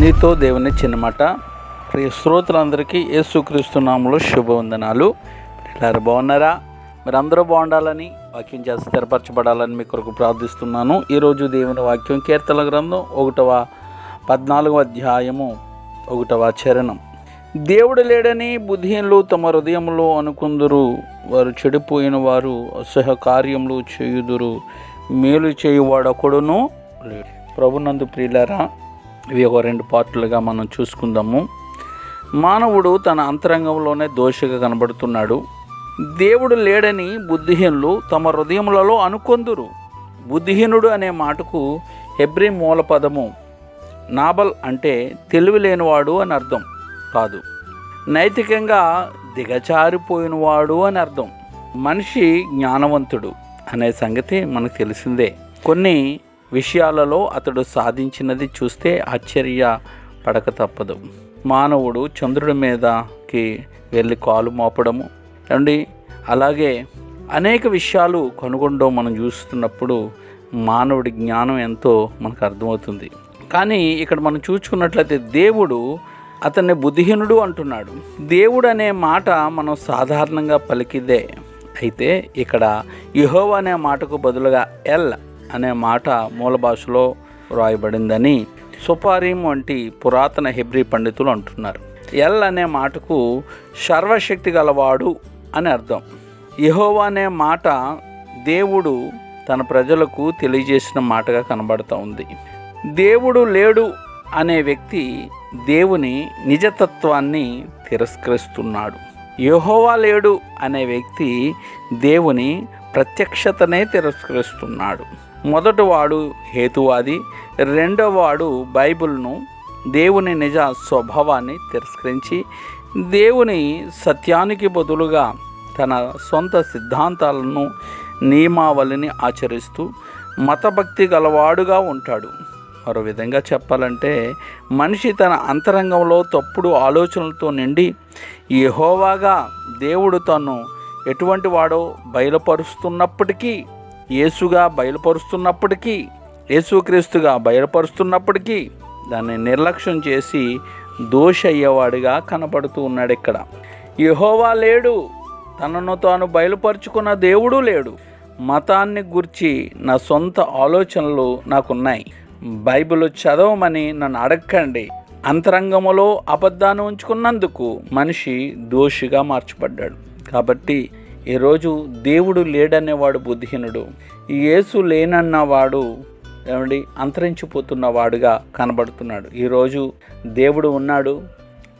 నీతో దేవుని చిన్నమాట. ప్రియ శ్రోతలందరికీ యేసుక్రీస్తు నామములో శుభవందనాలు. పిల్లలు బాగున్నారా? మీరు అందరూ బాగుండాలని వాక్యం చేసి స్థిరపరచబడాలని మీ కొరకు ప్రార్థిస్తున్నాను. ఈరోజు దేవుని వాక్యం కీర్తన గ్రంథం ఒకటవ పద్నాలుగవ అధ్యాయము ఒకటవ చరణం. దేవుడు లేడని బుద్ధిహీనులు తమ హృదయంలో అనుకుందురు. వారు చెడిపోయిన వారు అసహ్య కార్యములు చేయుదురు. మేలు చేయువాడొకడును లేడు. ప్రభునందు ప్రియులారా ఇవి ఒక రెండు పార్టులుగా మనం చూసుకుందాము. మానవుడు తన అంతరంగంలోనే దోషిగా కనబడుతున్నాడు. దేవుడు లేడని బుద్ధిహీనులు తమ హృదయములలో అనుకొందురు. బుద్ధిహీనుడు అనే మాటకు హెబ్రి మూల పదము నాబల్ అంటే తెలివి లేనివాడు అని అర్థం కాదు. నైతికంగా దిగచారిపోయినవాడు అని అర్థం. మనిషి జ్ఞానవంతుడు అనే సంగతి మనకు తెలిసిందే. కొన్ని విషయాలలో అతడు సాధించినది చూస్తే ఆశ్చర్య పడక తప్పదు. మానవుడు చంద్రుడి మీదకి వెళ్ళి కాలు మోపడము. అండి అలాగే అనేక విషయాలు కనుగొనడం మనం చూస్తున్నప్పుడు మానవుడి జ్ఞానం ఎంతో మనకు అర్థమవుతుంది. కానీ ఇక్కడ మనం చూసుకున్నట్లయితే దేవుడు అతన్ని బుద్ధిహీనుడు అంటున్నాడు. దేవుడు అనే మాట మనం సాధారణంగా పలికిదే. అయితే ఇక్కడ యహోవ అనే మాటకు బదులుగా ఎల్ అనే మాట మూల భాషలో వ్రాయబడిందని సుపారీం వంటి పురాతన హెబ్రి పండితులు అంటున్నారు. ఎల్ అనే మాటకు సర్వశక్తి గలవాడు అని అర్థం. యహోవా అనే మాట దేవుడు తన ప్రజలకు తెలియజేసిన మాటగా కనబడుతూ ఉంది. దేవుడు లేడు అనే వ్యక్తి దేవుని నిజతత్వాన్ని తిరస్కరిస్తున్నాడు. యహోవా లేడు అనే వ్యక్తి దేవుని ప్రత్యక్షతనే తిరస్కరిస్తున్నాడు. మొదటివాడు హేతువాది రెండవవాడు బైబిల్ను దేవుని నిజ స్వభావాన్ని తిరస్కరించి దేవుని సత్యానికి బదులుగా తన సొంత సిద్ధాంతాలను నియమావళిని ఆచరిస్తూ మతభక్తి గలవాడుగా ఉంటాడు. మరో విధంగా చెప్పాలంటే మనిషి తన అంతరంగంలో తప్పుడు ఆలోచనలతో నిండి యెహోవాగా దేవుడు తను ఎటువంటి వాడో బయలుపరుస్తున్నప్పటికీ యేసుగా బయలుపరుస్తున్నప్పటికీ యేసుక్రీస్తుగా బయలుపరుస్తున్నప్పటికీ దాన్ని నిర్లక్ష్యం చేసి దోష అయ్యేవాడిగా కనపడుతూ ఉన్నాడు ఇక్కడ. యహోవా లేడు తనను తాను బయలుపరుచుకున్న దేవుడు లేడు. మతాన్ని గురించి నా సొంత ఆలోచనలు నాకున్నాయి. బైబిల్ చదవమని నన్ను అడగండి. అంతరంగములో అబద్ధాన్ని ఉంచుకున్నందుకు మనిషి దోషిగా మార్చబడ్డాడు. కాబట్టి ఈరోజు దేవుడు లేడనేవాడు బుద్ధిహీనుడు. యేసు లేనన్నవాడు ఏమండి? అంతరించిపోతున్నవాడుగా కనబడుతున్నాడు. ఈరోజు దేవుడు ఉన్నాడు.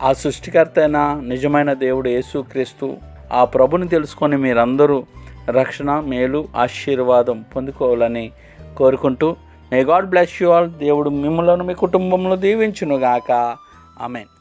ఆ సృష్టికర్త అయిన నిజమైన దేవుడు యేసుక్రీస్తు. ఆ ప్రభుని తెలుసుకొని మీరందరూ రక్షణ మేలు ఆశీర్వాదం పొందుకోవాలని కోరుకుంటూ may God bless you all. దేవుడు మిమ్మలను మీ కుటుంబంలో దీవించునుగాక. ఆమెన్.